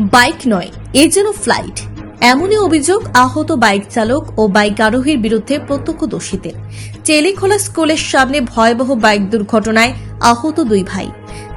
Bike নয়, এ যেন flight. এমনই অভিযোগ আহত বাইক চালক ও বাইক আরোহীর বিরুদ্ধে প্রত্যক্ষদর্শীদের। চেলিখোলা স্কুলের সামনে ভয়াবহ বাইক দুর্ঘটনায় আহত দুই ভাই।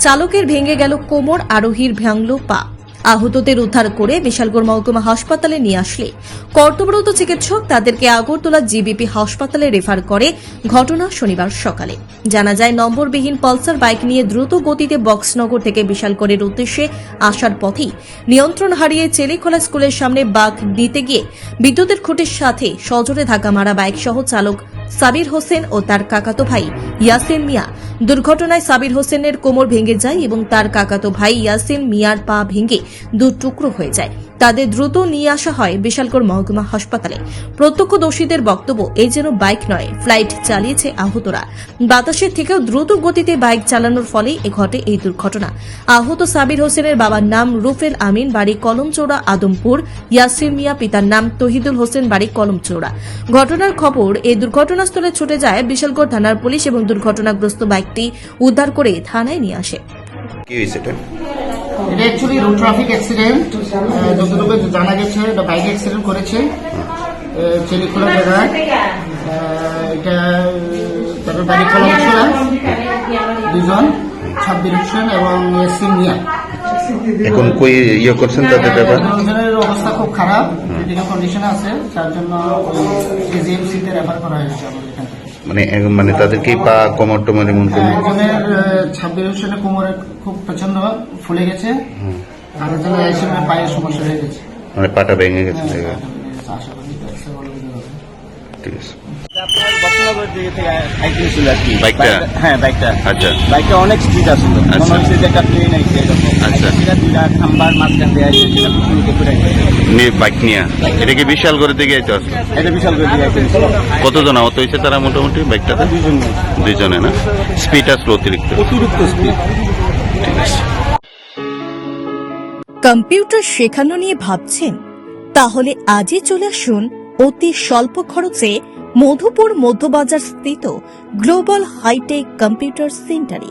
চালকের ভেঙে গেল কোমর, আরোহীর ভাঙল পা। আহতদের উদ্ধার করে বিশালগড় মহকুমা হাসপাতালে নিয়ে আসলে। কর্তব্যরত চিকিৎসক তাদেরকে আগরতলা জিবিপি হাসপাতালে রেফার করে ঘটনা শনিবার সকালে। জানা যায়, নম্বরবিহীন পালসার বাইক নিয়ে দ্রুত গতিতে বক্সনগর থেকে বিশালগড়ের উদ্দেশ্যে আসার পথেই নিয়ন্ত্রণ হারিয়ে চেলিখোলা স্কুলের সামনে বাঘ দিতে গিয়ে বিদ্যুতের খুঁটির সাথে সজোরে ধাক্কা মারা বাইক সহ চালক সাবির হোসেন ও তার কাকাতো ভাই ইয়াসিন মিয়া। দুর্ঘটনায় সাবির হোসেনের কোমর ভেঙে যায় এবং তার কাকাতো ভাই ইয়াসিন মিয়ার পা ভেঙে দু টুকরো হয়ে যায়। তাদের দ্রুত নিয়ে আসা হয় বিশালগড় মহকুমা হাসপাতালে। প্রত্যক্ষদর্শীদের বক্তব্য, এই যেন বাইক নয়, ফ্লাইট চালিয়েছে আহতরা। বাতাসের থেকেও দ্রুত গতিতে বাইক চালানোর ফলেই এ ঘটে এই দুর্ঘটনা। আহত সাবির হোসেনের বাবার নাম রুফেল আমিন, বাড়ি কলমচৌড়া, আদমপুর। ইয়াসির মিয়া পিতার নাম তহিদুল হোসেন, বাড়ি কলমচৌড়া। ঘটনার খবর এই দুর্ঘটনাস্থলে ছুটে যায় বিশালগড় থানার পুলিশ এবং দুর্ঘটনাগ্রস্ত বাইকটি উদ্ধার করে থানায় নিয়ে আসে। কি হয়েছে এটা? এটা অ্যাকচুয়ালি রোড ট্রাফিক অ্যাক্সিডেন্ট যতটুকু জানা গেছে এটা বাইক অ্যাক্সিডেন্ট করেছে। চেলিখোলা জায়গায় এটা তাদের বাড়ি কলমছড়া দুজন হোসেন এবং ইয়াসিন মিয়া। এখন কই ইয়ে করছেন তাদের ব্যাপার? অবস্থা খুব খারাপ। ক্রিটিক্যাল কন্ডিশনে আছে। যার জন্য রেফার করা হয়েছে। আমাদের মানে মানে তাদেরকে পা কমর টমর এমন কোন ছাব্বির হোসেনের কোমরে খুব প্রচণ্ড ফুলে গেছে। আর ইয়াসিনের পায়ের সমস্যা হয়ে গেছে। মানে পাটা ভেঙে গেছে। করি ব্যবসা ঠিক আছে। বাইকটা? হ্যাঁ বাইকটা আচ্ছা। বাইকটা অনেক স্পিড আসলো আচ্ছা। মনে একটা প্লেন আচ্ছা। সেটা দুইটা খাম্বার মাঝখান দিয়ে আইছে সেটা পুকুরিতে করে নিয়ে বাইক নিয়ে? এটা কি বিশাল করে দিকে যাইতে আসলো এটা বিশাল করে দিয়ে আইছে। কতজন আহত হয়েছে তারা মোটামুটি বাইকটাতে? দুজন দুইজনে না? স্পিড আসলো অতিরিক্ত। অতিরিক্ত স্পিড ঠিক আছে। কম্পিউটার শেখানো নিয়ে ভাবছেন? তাহলে আজই চলে আসুন অতি স্বল্প খরচে মধুপুর মধ্যবাজার স্থিত গ্লোবাল হাইটেক কম্পিউটার সেন্টারে।